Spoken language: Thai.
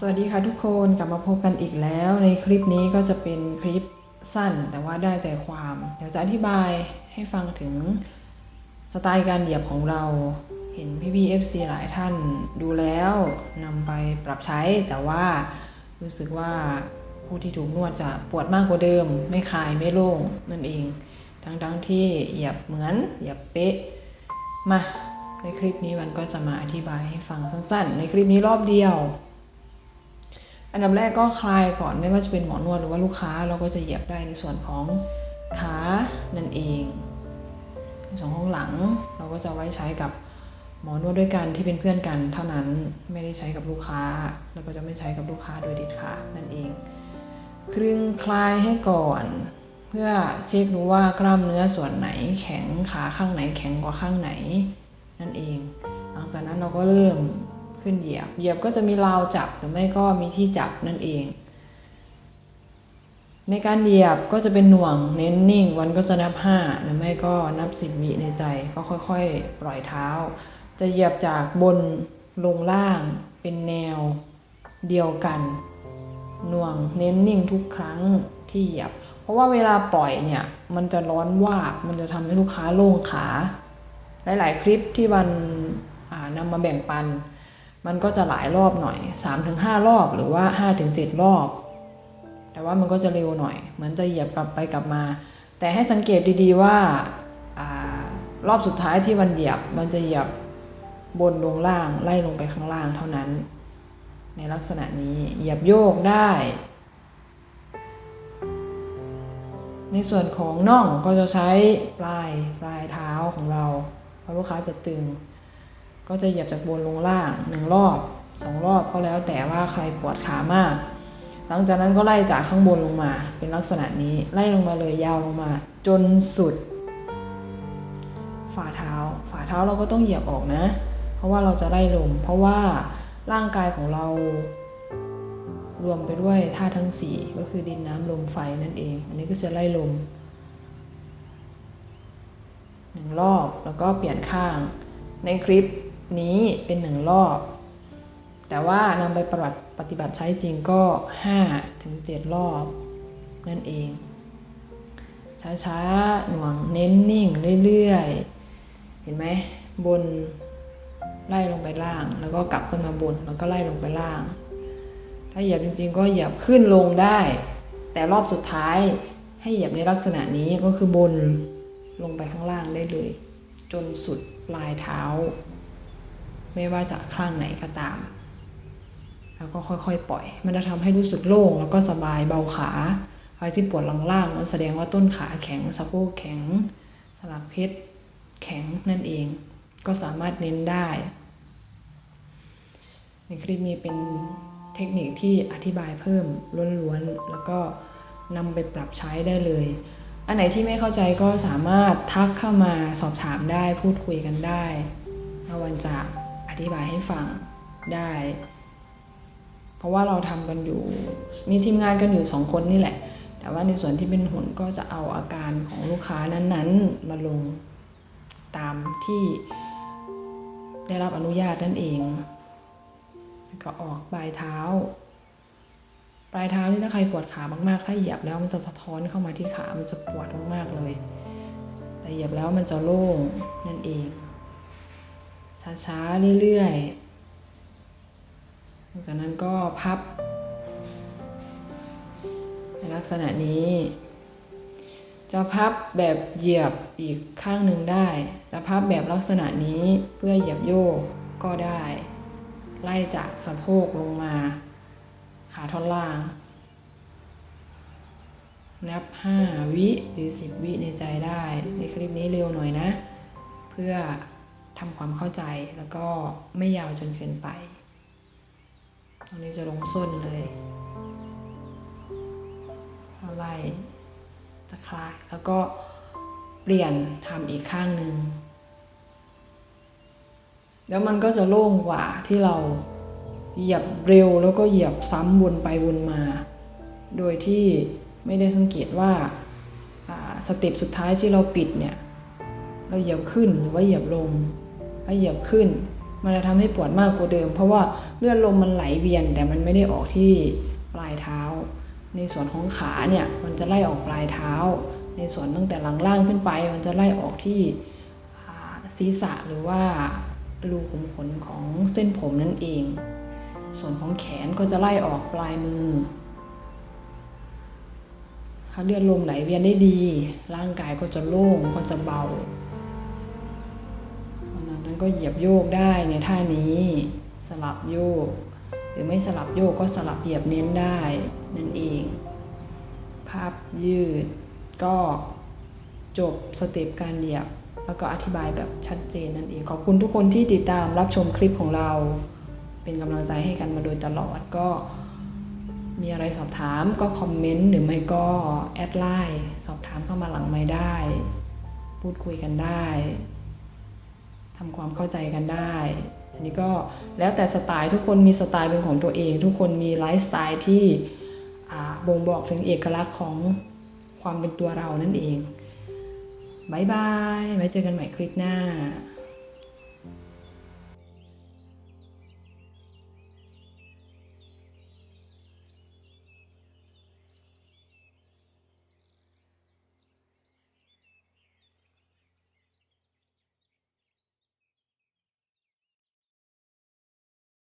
สวัสดีค่ะทุกคนกลับมาพบกันอีกแล้ว ในคลิปนี้ก็จะเป็นคลิปสั้นแต่ว่าได้ใจความ เดี๋ยวจะอธิบายให้ฟังถึงสไตล์การเหยียบของเรา เห็นพี่พี่ๆ FC หลายท่านดูแล้วนำไปปรับใช้แต่ว่ารู้สึกว่าผู้ที่ถูกนวดจะปวดมากกว่าเดิม ไม่คลายไม่โล่งนั่นเอง ทั้งๆที่เหยียบเหมือนเหยียบเป๊ะมาในคลิปนี้มันก็จะมาอธิบายให้ฟังสั้นๆ ในคลิปนี้รอบเดียว อันดับแรกก็คลายก่อนไม่ว่าจะเป็นหมอนวดหรือว่าลูกค้าเราก็จะเหยียบได้ในส่วนของขานั่นเองในส่วนของหลังเราก็จะไว้ใช้กับหมอนวดด้วยกันที่เป็นเพื่อนกันเท่านั้นไม่ได้ใช้กับลูกค้า แล้วก็จะไม่ใช้กับลูกค้าโดยเด็ดขาดนั่นเองคลึงคลายให้ก่อน เพื่อเช็คดูว่ากล้ามเนื้อส่วนไหนแข็งขาข้างไหนแข็งกว่าข้างไหน นั่นเอง หลังจากนั้นเราก็เริ่ม ขึ้นเหยียบ เหยียบก็จะมีราวจับหรือไม่ก็มีที่จับนั่นเอง ในการเหยียบก็จะเป็นหน่วงเน้นนิ่ง วันก็จะนับ 5 หรือไม่ก็นับ 10 วิในใจ ก็ค่อยๆ ปล่อยเท้า จะเหยียบจากบนลงล่างเป็นแนวเดียวกันหน่วงเน้นนิ่งทุกครั้งที่เหยียบ เพราะว่าเวลาปล่อยเนี่ยมันจะร้อนวาบมันจะทำให้ลูกค้าโล่งขา หลาย ๆ คลิปที่วันนำมาแบ่งปัน มันก็จะหลายรอบหน่อย 3-5 รอบหรือว่า 5-7 รอบ แต่ว่ามันก็จะเร็วหน่อย เหมือนจะเหยียบกลับไปกลับมา แต่ให้สังเกตดีๆว่าอารอบสุดท้ายที่วันเหยียบมันจะเหยียบบนลงล่างไล่ลงไปข้างล่างเท่านั้น ในลักษณะนี้เหยียบโยกได้ ในส่วนของน่องก็จะใช้ปลายปลายเท้าของเราเพราะลูกค้าจะตึง ก็จะเหยียบจากบนลงล่างหนึ่งรอบสองรอบก็แล้วแต่ว่าใครปวดขามาก หลังจากนั้นก็ไล่จากข้างบนลงมา เป็นลักษณะนี้ไล่ลงมาเลยยาวลงมา จนสุด ฝ่าเท้า ฝ่าเท้าเราก็ต้องเหยียบออกนะ เพราะว่าเราจะไล่ลม เพราะว่าร่างกายของเรา รวมไปด้วยธาตุทั้งสี่ก็คือดินน้ำลมไฟนั่นเอง อันนี้ก็จะไล่ลมหนึ่งรอบแล้วก็เปลี่ยนข้างในคลิป นี้เป็นหนึ่งรอบ แต่ว่านำไปปฏิบัติปฏิบัติใช้จริงก็ 5 ถึง 7 รอบ นั่นเอง ช้าๆ หน่วงเน้นนิ่งเรื่อยๆ เห็นไหมบนไล่ลงไปล่าง แล้วก็กลับขึ้นมาบนแล้วก็ไล่ลงไปล่าง ถ้าเหยียบจริง ๆ ก็เหยียบขึ้นลงได้ แต่รอบสุดท้ายให้เหยียบในลักษณะนี้ก็คือบนลงไปข้างล่างได้เลย จนสุดปลายเท้า ไม่ว่าจะข้างไหนก็ตาม แล้วก็ค่อยๆ ปล่อย มันจะทำให้รู้สึกโล่งแล้วก็สบายเบาขาใครที่ปวดหลังล่างมันแสดงว่าต้นขาแข็งสะโพกแข็งสลักเพชรแข็งนั่นเอง ก็สามารถเน้นได้ ในคลิปนี้เป็นเทคนิคที่อธิบายเพิ่มล้วนๆแล้วก็นำไปปรับใช้ได้เลย อันไหนที่ไม่เข้าใจก็สามารถทักเข้ามาสอบถามได้พูดคุยกันได้วันจะ อธิบายให้ฟังได้ เพราะว่าเราทำกันอยู่ มีทีมงานกันอยู่สองคนนี่แหละ แต่ว่าในส่วนที่เป็นหุ่นก็จะเอาอาการของลูกค้านั้นๆ มาลงตามที่ได้รับอนุญาตนั่นเองก็ออกปลายเท้า ปลายเท้านี่ถ้าใครปวดขามากๆ ถ้าเหยียบแล้วมันจะสะท้อนเข้ามาที่ขา มันจะปวดมากๆเลย แต่เหยียบแล้วมันจะโล่งนั่นเอง ช้าๆ เรื่อยๆหลังจากนั้นก็พับ ในลักษณะนี้ จะพับแบบเหยียบอีกข้างหนึ่งได้ จะพับแบบลักษณะนี้เพื่อเหยียบโยกก็ได้ ไล่จากสะโพกลงมา ขาท่อนล่าง นับ 5 วิหรือ 10 วิในใจได้ ในคลิปนี้เร็วหน่อยนะ เพื่อ ทำความเข้าใจแล้วก็ไม่ยาวจนเกินไป ตรงนี้จะลงส้นเลยอะไรจะคลายแล้วก็เปลี่ยนทำอีกข้างหนึ่งแล้วมันก็จะโล่งกว่าที่เราเหยียบเร็วแล้วก็เหยียบซ้ำวนไปวนมา โดยที่ไม่ได้สังเกตว่าอ่าสเต็ปสุดท้ายที่เราปิดเนี่ย เราเหยียบขึ้นหรือว่าเหยียบลง ถ้เหยียบขึ้น มันจะทำให้ปวดมากกว่าเดิม เพราะว่าเลือดลมมันไหลเวียน แต่มันไม่ได้ออกที่ปลายเท้า ในส่วนของขาเนี่ยมันจะไล่ออกปลายเท้า ในส่วนตั้งแต่หลังล่างขึ้นไป มันจะไล่ออกที่ศีรษะหรือว่ารูขุมขนของเส้นผมนั่นเอง ส่วนของแขนก็จะไล่ออกปลายมือถ้าเลือดลมไหลเวียนได้ดี ร่างกายก็จะโล่งก็จะเบา ก็เหยียบโยกได้ในท่านี้ สลับโยก หรือไม่สลับโยกก็สลับเหยียบเน้นได้นั่นเอง ภาพยืดก็จบสเต็ปการเหยียบ แล้วก็อธิบายแบบชัดเจนนั่นเอง ขอบคุณทุกคนที่ติดตามรับชมคลิปของเรา เป็นกำลังใจให้กันมาโดยตลอดก็มีอะไรสอบถามก็คอมเมนต์หรือไม่ก็แอดไลน์สอบถามเข้ามาหลังไม่ได้ พูดคุยกันได้ ทำความเข้าใจกันได้อันนี้ก็แล้วแต่สไตล์ทุกคนมีสไตล์เป็นของตัวเอง ทุกคนมีไลฟ์สไตล์ที่บ่งบอกถึงเอกลักษณ์ของความเป็นตัวเรานั่นเองบายบาย ไว้เจอกันใหม่คลิปหน้า